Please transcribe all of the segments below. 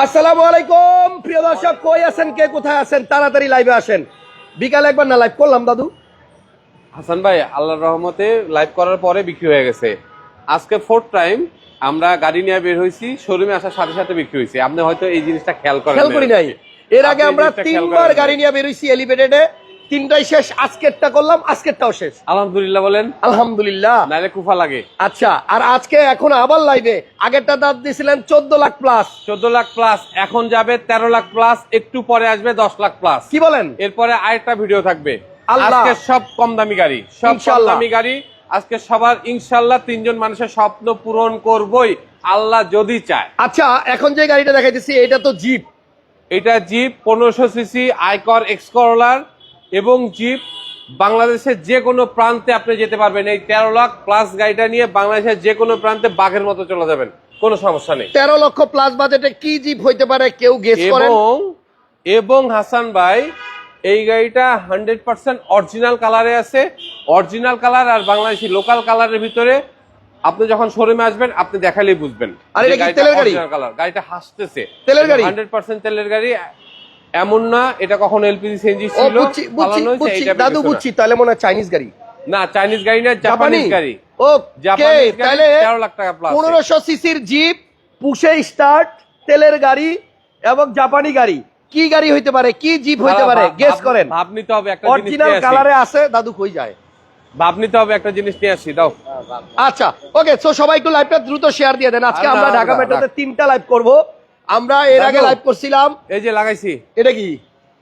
আসসালামু আলাইকুম। প্রিয় দর্শক কই আছেন? কে কোথায় আছেন? তাড়াতাড়ি লাইভে আসেন। বিকালে একবার না লাইভ করলাম দাদু। হাসান ভাই আল্লাহর রহমতে লাইভ করার পরে বিক্রি হয়ে গেছে। আজকে ফোর্থ টাইম আমরা গাড়ি নিয়ে বের হয়েছি শোরুমে আসার সাথে সাথে বিক্রি হয়েছে। আপনি হয়তো এই জিনিসটা খেয়াল করেন খেয়াল করি নাই। এর আগে আমরা তিনবার গাড়ি নিয়ে বের হয়েছি এলিভেটেডে তিনটাই শেষ আজকেরটা করলাম আজকেরটাও শেষ। আলহামদুলিল্লাহ বলেন। আলহামদুলিল্লাহ। নাইলে কুফা লাগে। আচ্ছা আর আজকে এখন আবার লাইভে আগেরটা দাঁত দিয়েছিলেন চোদ্দ লাখ প্লাস চোদ্দ লাখ প্লাস এখন যাবে তেরো লাখ প্লাস একটু পরে আসবে দশ লাখ প্লাস কি বলেন? এরপরে আরেকটা ভিডিও থাকবে। আজকে সব কম দামি গাড়ি সব কম দামি গাড়ি। আজকে সবার ইনশাল্লাহ তিনজন মানুষের স্বপ্ন পূরণ করবই আল্লাহ যদি চায়। আচ্ছা এখন যে গাড়িটা দেখাইতেছি এটা তো জিপ এটা জিপ পনেরোশো সিসি আইকর এক্সকরলার এবং জিপ বাংলাদেশের যে কোনো প্রান্তে আপনি যেতে পারবেন। এই তেরো লাখ প্লাস গাড়িটা নিয়ে বাংলাদেশের যে কোনো প্রান্তে বাঘের মতো চলে যাবেন। কোনো সমস্যা নেই। তেরো লক্ষ প্লাস বাজেটে কি জিপ হইতে পারে কেউ গেস এবং এবং হাসান ভাই এই গাড়িটা হান্ড্রেড পার্সেন্ট অরিজিনাল কালারে আছে। অরিজিনাল কালার আর বাংলাদেশি লোকাল কালারের ভিতরে আপনি যখন শোরুমে আসবেন আপনি দেখালেই বুঝবেন আর এটা তেলের গাড়ি? কালার গাড়িটা হাসতেছে। তেলের গাড়ি? হান্ড্রেড পার্সেন্ট তেলের গাড়ি। এমন না এটা কখন এলপিজি সিএনজি ছিল দাদু বুঝছি তাহলে মনে হয় চাইনিজ গাড়ি। না চাইনিজ গাড়ি না জাপানিজ গাড়ি। ও জাপানিজ তাহলে তেরো লাখ টাকা প্লাস পনেরোশো সিসির জিপ পুষে স্টার্ট তেলের গাড়ি এবং জাপানি গাড়ি। কি গাড়ি হইতে পারে? কি জিপ হইতে পারে? গেস করেন। ভাব নিতে হবে একটা জিনিস অরিজিনাল কালারে আছে দাদু কই যায়। ভাব নিতে হবে একটা জিনিস নিয়ে আসি দাও। আচ্ছা ওকে সো সবাই একটু লাইভটা দ্রুত শেয়ার দিয়ে দেন। আজকে আমরা ঢাকা মেট্রোতে তিনটা লাইভ করব। আমরা এর আগে লাইভ করছিলাম। এই যে লাগাইছি। এটা কি?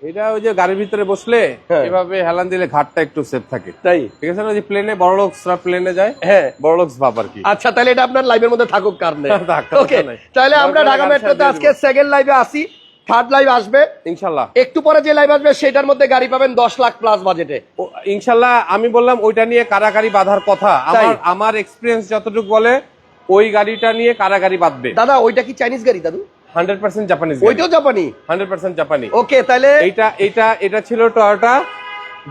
এটা ওই যে গাড়ির ভিতরে বসলে হ্যাঁ। এভাবে হেলান দিলে ঘাটটা একটু সেফ থাকে। তাই? ঠিক আছে না? যে প্লেনে বড় লোকসরা প্লেনে যায়। হ্যাঁ। বড় লোকস ভাব আর কি। আচ্ছা তাহলে এটা আপনার লাইভের মধ্যে থাকুক কারণে ওকে তাহলে আমরা ঢাকা মেট্রোতে আজকে সেকেন্ড লাইভে আসি। থার্ড লাইভ আসবে। ইনশাল্লাহ। একটু পরে যে লাইভ আসবে সেটার মধ্যে গাড়ি পাবেন দশ লাখ প্লাস বাজেটে ইনশাল্লাহ আমি বললাম ওইটা নিয়ে কারাকারি বাঁধার কথা? আমার আমার এক্সপিরিয়েন্স যতটুকু বলে ওই গাড়িটা নিয়ে কারাগারি বাঁধবে। দাদা ওইটা কি চাইনিজ গাড়ি দাদু? হান্ড্রেড পার্সেন্ট জাপানিজ ওইটাও জাপানি? হান্ড্রেড পার্সেন্ট জাপানি। ওকে তাহলে এইটা এইটা এটা ছিল টয়োটা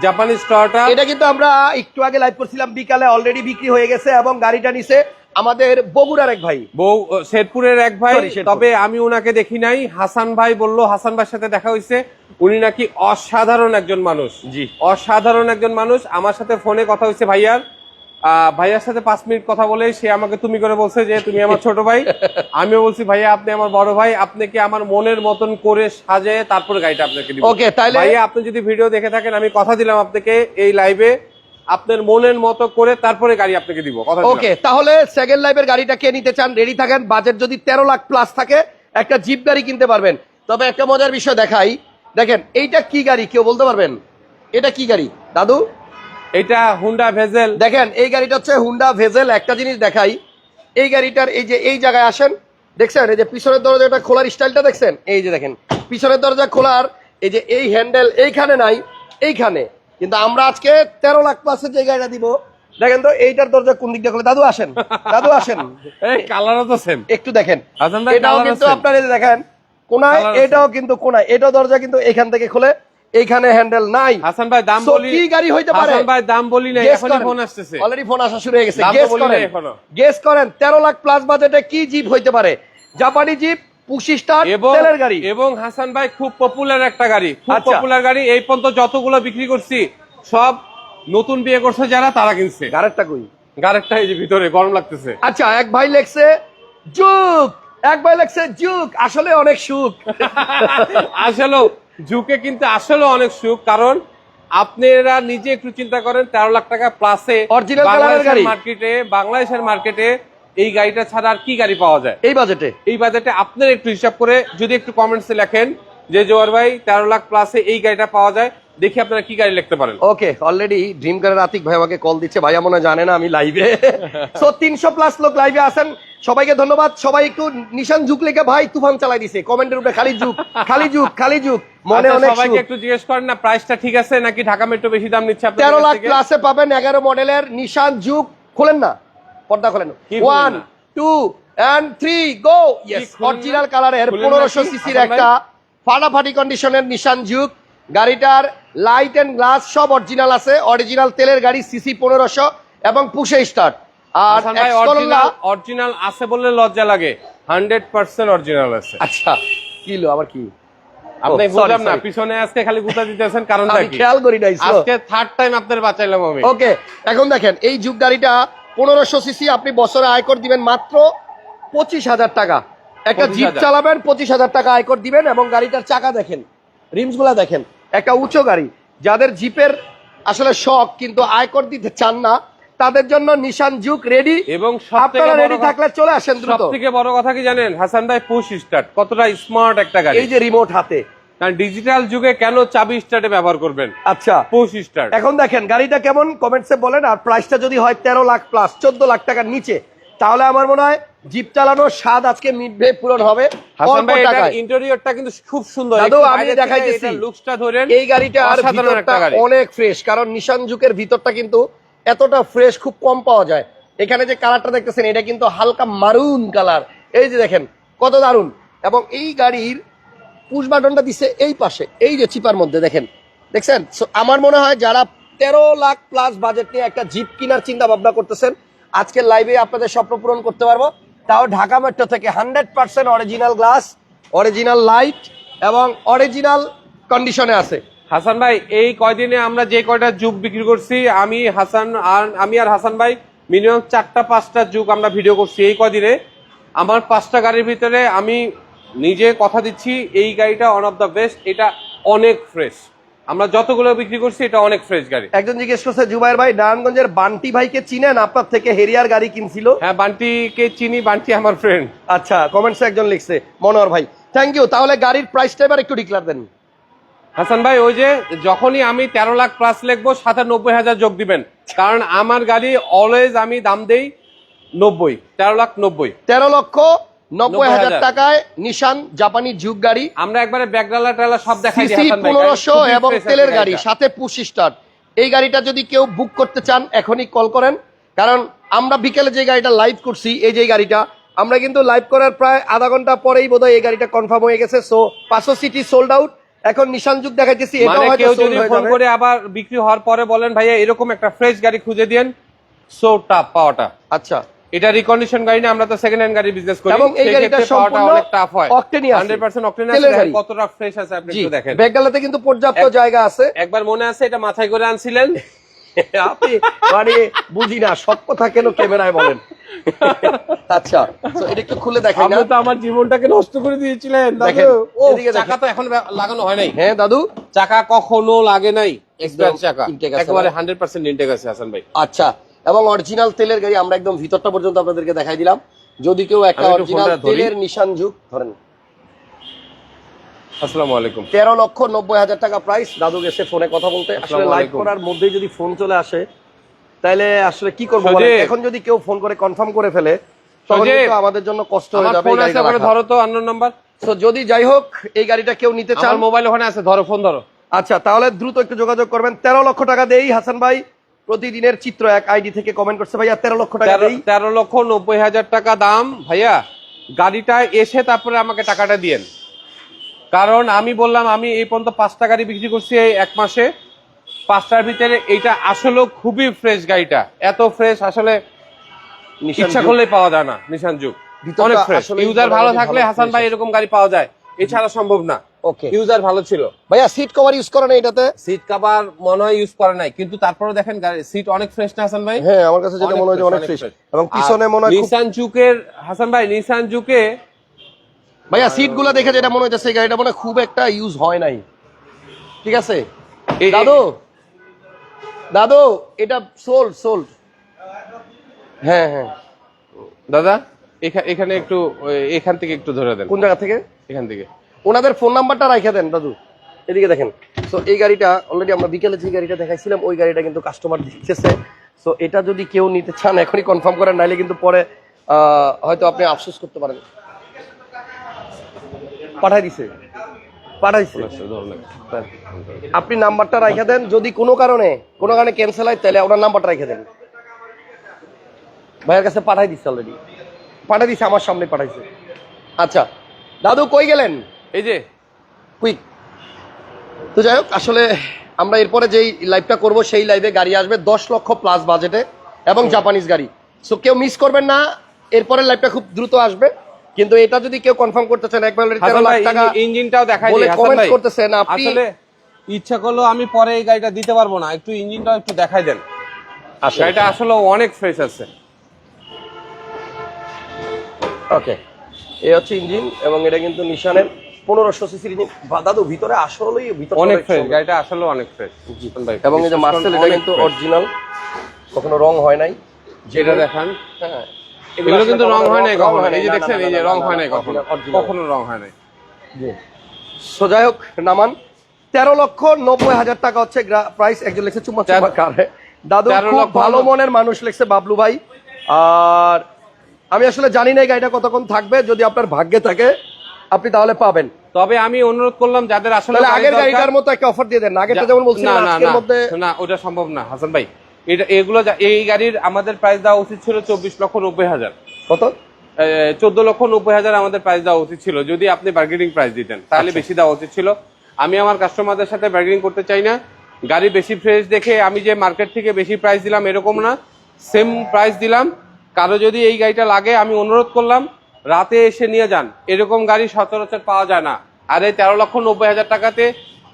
জাপানিজ টয়োটা। এটা কিন্তু আমরা একটু আগে লাইভ করছিলাম বিকালে অলরেডি বিক্রি হয়ে গেছে এবং গাড়িটা নিছে আমাদের বগুড়ার এক ভাই। বউ শেরপুরের এক ভাই। তবে আমি ওনাকে দেখি নাই। হাসান ভাই বলল হাসান ভাইয়ের সাথে দেখা হয়েছে। উনি নাকি অসাধারণ একজন মানুষ। জি। অসাধারণ একজন মানুষ। আমার সাথে ফোনে কথা হয়েছে ভাইয়ার। ভাইয়ার সাথে পাঁচ মিনিট কথা বলে সে আমাকে তুমি করে বলছে যে তুমি আমার ছোট ভাই। আমিও বলছি ভাইয়া আপনি আমার বড় ভাই। আপনাকে আমার মনের মতন করে সাজে তারপরে গাড়িটা আপনাকে দিব। Okay, তাইলে- ভাইয়া আপনি যদি ভিডিও দেখে থাকেন আমি কথা দিলাম আপনাকে এই লাইভে আপনার মনের মতো করে তারপরে গাড়ি আপনাকে দিব কথা ওকে তাহলে সেকেন্ড লাইভের গাড়িটা কে নিতে চান রেডি থাকেন? বাজেট যদি তেরো লাখ প্লাস থাকে একটা জিপ গাড়ি কিনতে পারবেন। তবে একটা মজার বিষয় দেখাই। দেখেন এইটা কি গাড়ি? কেউ বলতে পারবেন? এটা কি গাড়ি? দাদু? এটা হুন্ডা ভেজেল দেখেন এই গাড়িটা হচ্ছে হুন্ডা ভেজেল একটা জিনিস দেখাই। এই গাড়িটার এই যে এই জায়গায় আসেন দেখছেন? এই যে পিছনের দরজাটা খোলার স্টাইলটা দেখছেন? এই যে দেখেন পিছনের দরজা খোলার এই যে এই হ্যান্ডেল এইখানে নাই এইখানে। কিন্তু আমরা আজকে তেরো লাখ প্লাসের যে গাড়িটা দিব দেখেন তো এইটার দরজা কোন দিকটা খোলে? দাদু আসেন দাদু আসেন। এই কালারও তো সেম একটু দেখেন। এটাও কিন্তু? আপনার দেখেন কোনায় এটাও কিন্তু কোনায় এটাও দরজা কিন্তু এখান থেকে খোলে। এইখানে হ্যান্ডেল নাই। হাসান ভাই দাম বলি কি গাড়ি হইতে পারে? হাসান ভাই দাম বলি না এখনই ফোন আসতেছে। অলরেডি ফোন আসা শুরু হয়ে গেছে। গেস করেন। গেস করেন। তেরো লাখ প্লাস বাজেটে কি জিপ হইতে পারে? জাপানি জিপ তেলের গাড়ি। এবং হাসান ভাই খুব পপুলার একটা গাড়ি। খুব আচ্ছা। পপুলার গাড়ি। এই পর্যন্ত যতগুলো বিক্রি করছি সব নতুন বিয়ে করছে যারা তারা কিনছে। গাড়েরটা কই? এই যে ভিতরে গরম লাগতেছে। আচ্ছা এক ভাই লেখছে যুগ! এক ভাই লেখছে যুগ! আসলে অনেক সুখ। আসলে ঝুঁকে কিন্তু আসলে অনেক সুখ কারণ আপনারা নিজে একটু চিন্তা করেন তেরো লাখ টাকা প্লাসে মার্কেটে বাংলাদেশের মার্কেটে এই গাড়িটা ছাড়া আর কি গাড়ি পাওয়া যায়? এই বাজেটে এই বাজেটে আপনার একটু হিসাব করে যদি একটু কমেন্টসে লেখেন যে জোয়ার ভাই তেরো লাখ প্লাসে এই গাড়িটা পাওয়া যায়। দেখি আপনারা কি গাড়ি লিখতে পারেন। ওকে অলরেডি ড্রিম কারের আতিক ভাই আমাকে কল দিচ্ছে। ভাইয়া মনে জানে না আমি লাইভে সো তিনশো প্লাস লোক লাইভে আছেন। সবাইকে ধন্যবাদ। সবাই একটু নিশান ঝুঁক লেখে ভাই তুফান চালাই দিছে। কমেন্টের উপরে খালি ঝুঁক খালি ঝুঁক খালি ঝুঁক মনে আচ্ছা, অনেক সবাইকে একটু জিজ্ঞেস করেন না প্রাইসটা ঠিক আছে নাকি ঢাকা মেট্রো বেশি দাম নিচ্ছে আপনাদের তেরো কাছ লাখ থেকে? প্লাসে পাবেন এগারো মডেলের নিশান যুগ। খোলেন না? পর্দা খোলেন। কি খুলবেন ওয়ান না? Two and three go yes? Original কালারের খুলবেন না? পনেরোশো কি? সিসির একটা ফাটাফাটি কন্ডিশনের নিশান যুগ। গাড়িটার লাইট এন্ড গ্লাস সব অরিজিনাল আছে। অরিজিনাল তেলের গাড়ি সিসি পনেরোশো এবং পুষে স্টার্ট আর অরিজিনাল আছে বললে লজ্জা লাগে। হান্ড্রেড পার্সেন্ট অরিজিনাল আছে। আচ্ছা কিলো আবার কি? আপনি বুঝলাম না পিছনে আজকে খালি গুতা দিতেছেন কারণটা আমি খেয়াল করি নাই আজকে থার্ড টাইম আপনার বাঁচাইলাম আমি। ওকে এখন দেখেন এই যুগ গাড়িটা পনেরোশো সিসি আপনি বছরে আয়কর দিবেন মাত্র পঁচিশ হাজার টাকা। একটা জিপ চালাবেন পঁচিশ হাজার টাকা আয়কর দিবেন এবং গাড়িটার চাকা দেখেন রিমসগুলা দেখেন। একটা উঁচু গাড়ি। যাদের জিপের আসলে শখ কিন্তু আয়কর দিতে চান না তাদের জন্য নিশান যুগ রেডি এবং আপনারা রেডি থাকলে চলে আসেন দ্রুত। থেকে বড় কথা কি জানেন? হাসান ভাই পুশ স্টার্ট কতটা স্মার্ট একটা গাড়ি। এই যে রিমোট হাতে। কারণ ডিজিটাল যুগে কেন চাবি স্টার্টে ব্যবহার করবেন? আচ্ছা। পুশ স্টার্ট এখন দেখেন গাড়িটা কেমন? কমেন্টসে বলেন আর প্রাইসটা যদি হয় তেরো লাখ প্লাস চোদ্দ লাখ টাকার নিচে। তাহলে আমার মনে হয় জিপ চালানোর স্বাদ আজকে মিটবে পূরণ হবে। হাসান ভাই এটার ইন্টেরিয়রটা কিন্তু খুব সুন্দর। দাদু, আমি দেখাইতেছি। লুকসটা ধরেন এই গাড়িটা আর ভিতরটা অনেক ফ্রেশ কারণ নিশান যুগের ভিতরটা কিন্তু এতটা ফ্রেশ খুব কম পাওয়া যায়। এখানে যে কালারটা দেখতেছেন এটা কিন্তু হালকা মারুন কালার এই যে দেখেন কত দারুণ এবং এই গাড়ির পুশ বাটনটা দিছে এই পাশে এই যে চিপার মধ্যে দেখেন। দেখছেন? আমার মনে হয় যারা তেরো লাখ প্লাস বাজেট নিয়ে একটা জিপ কেনার চিন্তা ভাবনা করতেছেন আজকের লাইভে আপনাদের স্বপ্ন পূরণ করতে পারব। তাও ঢাকা মেট্রো থেকে hundred percent original glass original light এবং অরিজিনাল কন্ডিশনে আছে। হাসান ভাই, এই কয়দিনে আমরা যে কয়টা যুগ বিক্রি করছি, আমি, হাসান আর, আমি আর হাসান ভাই মিনিমাম চারটা, পাঁচটা যুগ আমরা ভিডিও করছি এই কয়দিনে। আমার পাঁচটা গাড়ির ভিতরে আমি নিজে কথা দিচ্ছি, এই গাড়িটা ওয়ান অফ দ্য বেস্ট এটা অনেক ফ্রেশ আমরা যতগুলো বিক্রি করছি এটা অনেক ফ্রেশ গাড়ি। একজন জিজ্ঞেস করছে জুবাইর ভাই নারায়ণগঞ্জের বান্টি ভাইকে চিনেন? আপনার থেকে হেরিয়ার গাড়ি কিনছিল। হ্যাঁ বান্টিকে চিনি বান্টি আমার ফ্রেন্ড আচ্ছা কমেন্টসে একজন লিখছে মনোহর ভাই। থ্যাংক ইউ তাহলে গাড়ির প্রাইসটা এবার একটু ডিক্লার দেন। হাসান ভাই ওই যে যখনই আমি তেরো লাখ প্লাস লিখব সাথে নব্বই হাজার যোগ দিবেন। কারণ আমার গাড়ি অলওয়েজ আমি দাম দেই নব্বই তেরো লাখ নব্বই। তেরো লক্ষ নব্বই হাজার টাকায় নিশান জাপানি যুগ গাড়ি আমরা একবারে ব্যাকডালা টালা সব দেখাই। পনেরোশো এবং তেলের গাড়ি সাথে পুশ স্টার্ট এই গাড়িটা যদি কেউ বুক করতে চান এখনই কল করেন। কারণ আমরা বিকেলে যে গাড়িটা লাইভ করছি এই যে গাড়িটা আমরা কিন্তু লাইভ করার প্রায় আধা ঘণ্টা পরেই বোধহয় এই গাড়িটা কনফার্ম হয়ে গেছে। সো পাঁচশো সিটি সোল্ড আউট এখন নিশান যুগ দেখাইতেছি এটাও মানে হয়তো কেউ হয়ে ফোন যাবে। করে আবার বিক্রি হওয়ার পরে বলেন ভাইয়া এরকম একটা ফ্রেশ গাড়ি খুঁজে দিন সো টাফ পাওয়াটা। আচ্ছা। এটা রিকন্ডিশন গাড়ি না আমরা তো সেকেন্ড হ্যান্ড গাড়ি বিজনেস করি। এবং এই গাড়িটা সম্পূর্ণ অনেক টাফ হয়। octane-ই 100% অক্টেন আছে। কতটা ফ্রেশ আছে আপনি একটু দেখেন। ব্যাগগালাতে কিন্তু পর্যাপ্ত জায়গা আছে। একবার মনে আছে এটা মাথায় করে আনছিলেন? আপনি মানে বুঝি না সব কথা কেন ক্যামেরায় বলেন? আচ্ছা তো এটা একটু খুলে দেখেন আপনি তো আমার জীবনটাকে নষ্ট করে দিয়েছিলেন দাদু। দেখেন, ও এদিকে চাকা তো এখন লাগানো হয় নাই। হ্যাঁ দাদু। চাকা কখনো লাগে নাই। এক্সপ্যান্ড চাকা। একেবারে না? হান্ড্রেড পার্সেন্ট ইনটেক আছে হাসান ভাই। আচ্ছা এবং অরিজিনাল তেলের গাড়ি আমরা একদম ভিতরটা পর্যন্ত আপনাদেরকে দেখাই দিলাম। যদি কেউ একটা অরিজিনাল তেলের নিশান যুগ ধরেন। আসসালামু আলাইকুম। তেরো লক্ষ নব্বই হাজার টাকা প্রাইস দাদু গেছে ফোনে কথা বলতে। আসলে লাইভ করার মধ্যেই যদি ফোন চলে আসে তাহলে আসলে কি করব। এখন যদি কেউ ফোন করে কনফার্ম করে ফেলে। আমাদের জন্য কষ্ট হয়ে যাবে। ধরো তো নাম্বার So, যদি যাই হোক এই গাড়িটা কেউ নিতে চান মোবাইল ওখানে আছে ধরো ফোন ধরো। আচ্ছা তাহলে দ্রুত একটু যোগাযোগ করবেন। তেরো লক্ষ টাকা দেই হাসান ভাই প্রতিদিনের চিত্র এক আইডি থেকে কমেন্ট করছে ভাইয়া তেরো লক্ষ টাকা তেরো লক্ষ নব্বই হাজার টাকা দাম ভাইয়া গাড়িটা এসে তারপরে আমাকে টাকাটা দিয়েন। কারণ আমি বললাম আমি এই পর্যন্ত পাঁচটা গাড়ি বিক্রি করছি এই এক মাসে। পাঁচটার ভিতরে এইটা আসলে খুবই ফ্রেশ গাড়িটা। এত ফ্রেশ আসলে ইচ্ছা যুগ। করলেই পাওয়া যায় না নিশান যুগ। অনেক ফ্রেশ ইউজার ভালো থাকলে হাসান ভাই এরকম গাড়ি পাওয়া যায়। এছাড়া সম্ভব না। ওকে ইউজার ভালো ছিল। ভাইয়া সিট কভার ইউজ করেন এটাতে? সিট কাভার মনে হয় ইউজ করে নাই কিন্তু তারপরে দেখেন সিট অনেক ফ্রেশ না হাসান ভাই? হ্যাঁ আমার কাছে যেটা মনে হয় অনেক ফ্রেশ এবং পিছনে মনে হয় নিসান জুকের হাসান ভাই নিসান জুকে ভাইয়া সিটগুলা দেখে যেটা মনে হচ্ছে গাড়িটা মনে হয় খুব একটা ইউজ হয় নাই। ঠিক আছে? দাদু? দাদু এটা সোল্ড সোল্ড হ্যাঁ হ্যাঁ। দাদা এখা- এখানে একটু এখান থেকে একটু ধরে দেন। কোন জায়গা থেকে? এখান থেকে। ওনাদের ফোন নাম্বারটা রাখে দেন দাদু। এদিকে দেখেন। সো এই গাড়িটা অলরেডি আমরা বিকেলে যে গাড়িটা দেখাইছিলাম ওই গাড়িটা কিন্তু কাস্টমার দিতেছে। সো এটা যদি কেউ নিতে চান এখনই কনফার্ম করেন নাইলে কিন্তু পরে হয়তো আপনি আফসোস করতে পারেন। পাঠাই দিছে। পাঠাইছে আপনি নাম্বারটা রাখে দেন যদি কোনো কারণে কোনো কারণে ক্যান্সেল হয় তাহলে ওনার নাম্বারটা রেখে দেন। ভাইয়ের কাছে পাঠাই দিচ্ছে অলরেডি পাঠাই দিচ্ছে আমার সামনে পাঠাইছে। আচ্ছা দাদু কই গেলেন? এই যে। কুইক তো যাই হোক আসলে আমরা এরপরে যেই লাইভটা করব সেই লাইভে গাড়ি আসবে দশ লক্ষ প্লাস বাজেটে এবং জাপানিজ গাড়ি। সো কেউ মিস করবেন না এরপরের লাইভটা খুব দ্রুত আসবে। কিন্তু এটা যদি কেউ কনফার্ম করতে চান একবার ইঞ্জিনটাও দেখাই বলে ভাই। করতেছেন, আপনি- আসলে ইচ্ছা করলেও আমি পরে এই গাড়িটা দিতে পারব না। একটু ইঞ্জিনটাও একটু দেখাই দেন। আসলে। গাড়িটা আসলে অনেক ফ্রেশ আছে। ওকে এই হচ্ছে ইঞ্জিন এবং এটা কিন্তু নিশানের। পনেরোশো সিসির দাদু ভিতরে আসলেই ভিতরে অনেক ফ্রেশ গাড়িটা আসলে অনেক ফ্রেশ এবং এই যে মার্সেল এটা কিন্তু অরিজিনাল কখনো রং হয় নাই। যেটা দেখান। হ্যাঁ। এগুলো কিন্তু রং হয় নাই কখনো। এই যে দেখছেন এই যে রং হয় নাই কখনো। কখনো রং হয় নাই। সো যাই হোক নামান তেরো লক্ষ নব্বই হাজার টাকা হচ্ছে প্রাইস একজন লিখছে চুম্মা চুম্মা কারে। দাদু খুব ভালো মনের মানুষ লিখছে বাবলু ভাই। আর আমি আসলে জানি না এই গাড়িটা কতক্ষণ থাকবে। যদি আপনার ভাগ্যে থাকে আপনি তাহলে পাবেন। তবে আমি অনুরোধ করলাম যাদের আসলে আগের গাড়িটার মতো একটা অফার দিয়ে দেন। আগেরটা যা- যেমন বলছিলেন আজকের মধ্যে না ওটা সম্ভব না হাসান ভাই। এটা এগুলো এই গাড়ির আমাদের প্রাইস দেওয়া উচিত ছিল চব্বিশ লক্ষ নব্বই হাজার। কত? চোদ্দ লক্ষ নব্বই হাজার আমাদের প্রাইস দেওয়া উচিত ছিল। যদি আপনি বার্গেনিং প্রাইস দিতেন তাহলে বেশি দেওয়া উচিত ছিল। আমি আমার কাস্টমারদের সাথে বার্গেনিং করতে চাই না। গাড়ি বেশি ফ্রেশ দেখে আমি যে মার্কেট থেকে বেশি প্রাইস দিলাম এরকম না। সেম প্রাইস দিলাম। কারও যদি এই গাড়িটা লাগে আমি অনুরোধ করলাম। রাতে এসে নিয়ে যান। এরকম গাড়ি সচরাচর পাওয়া যায় না। আর এই তেরো লক্ষ নব্বই হাজার টাকাতে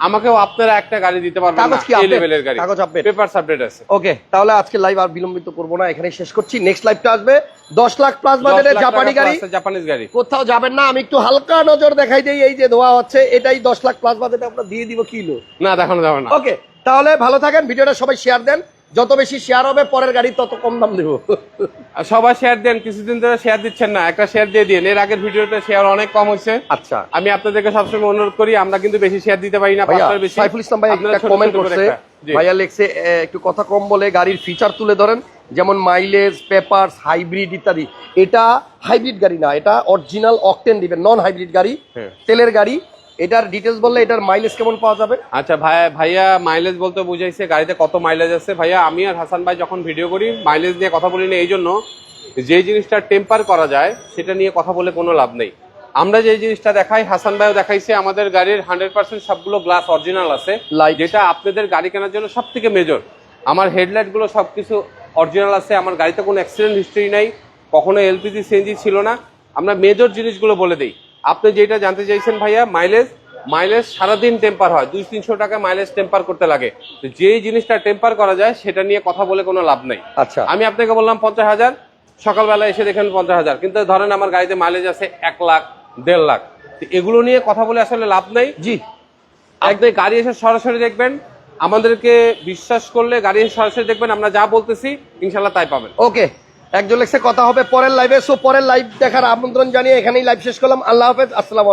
আমাকেও আপনারা একটা গাড়ি দিতে পারবেন কাগজ কি এই লেভেলের গাড়ি। কাগজ update? পেপার আপডেট আছে। ওকে তাহলে আজকে লাইভ আর বিলম্বিত করব না এখানে শেষ করছি। নেক্সট লাইভটা আসবে দশ লাখ প্লাস বাজেটে জাপানি গাড়ি। জাপানিজ গাড়ি। কোথাও যাবেন না আমি একটু হালকা নজর দেখাই দিই এই যে ধোয়া হচ্ছে এটাই দশ লাখ প্লাস বাজেটে আমরা দিয়ে দিব কিলো না দেখানো যাবে না। ওকে তাহলে ভালো থাকেন ভিডিওটা সবাই শেয়ার দেন। যত বেশি শেয়ার হবে পরের গাড়ি তত কম দাম দেবো। সবাই শেয়ার দেন কিছুদিন ধরে শেয়ার দিচ্ছেন না একটা শেয়ার দিয়ে দিন এর আগের ভিডিওতে শেয়ার অনেক কম হয়েছে। আচ্ছা। আমি আপনাদেরকে সবসময় অনুরোধ করি আমরা কিন্তু বেশি শেয়ার দিতে পারি না পাঁচটার বেশি। সাইফুল ইসলাম ভাই একটা কমেন্ট করে করছে। ভাইয়া লেখছে একটু কথা কম বলে গাড়ির ফিচার তুলে ধরেন যেমন মাইলেজ পেপারস হাইব্রিড ইত্যাদি। এটা হাইব্রিড গাড়ি না এটা অরিজিনাল অকটেন দিবেন নন হাইব্রিড গাড়ি। হ্যাঁ। তেলের গাড়ি এটার ডিটেলস বললে এটার মাইলেজ কেমন পাওয়া যাবে? আচ্ছা ভাই ভাইয়া মাইলেজ বলতে বুঝাইছে গাড়িতে কত মাইলেজ আছে। ভাইয়া আমি আর হাসান ভাই যখন ভিডিও করি মাইলেজ নিয়ে কথা বলি না এই জন্য যে জিনিসটা টেম্পার করা যায় সেটা নিয়ে কথা বলে কোনো লাভ নেই। আমরা যে জিনিসটা দেখাই হাসান ভাইও দেখাইছে আমাদের গাড়ির হান্ড্রেড পার্সেন্ট সবগুলো গ্লাস অরিজিনাল আছে. যেটা আপনাদের গাড়ি কেনার জন্য সব থেকে মেজর আমার হেডলাইটগুলো সব কিছু অরিজিনাল আছে আমার গাড়িতে কোনো অ্যাক্সিডেন্ট হিস্ট্রি নাই কখনো এলপিজি সিএনজি ছিল না। আমরা মেজর জিনিসগুলো বলে দিই। আপনি যেটা জানতে চাইছেন ভাইয়া মাইলেজ মাইলেজ সারাদিন টেম্পার হয়। দুই তিনশো টাকা মাইলেজ টেম্পার করতে লাগে। তো যেই জিনিসটা টেম্পার করা যায় সেটা নিয়ে কথা বলে কোনো লাভ নাই। আচ্ছা। আমি আপনাকে বললাম পঞ্চাশ হাজার সকালবেলা এসে দেখেন পঞ্চাশ হাজার। কিন্তু ধরেন আমার গাড়িতে মাইলেজ আছে এক লাখ দেড় লাখ। তো এগুলো নিয়ে কথা বলে আসলে লাভ নাই। জি। আপনি গাড়ি এসে সরাসরি দেখবেন। আমাদেরকে বিশ্বাস করলে গাড়ি এসে সরাসরি দেখবেন। আমরা যা বলতেছি ইনশাল্লাহ তাই পাবেন। ওকে। একজন লেখছে, কথা হবে পরের লাইভে সো পরের লাইভ দেখার আমন্ত্রণ জানিয়ে এখানেই লাইভ শেষ করলাম। আল্লাহ হাফেজ, আসসালাম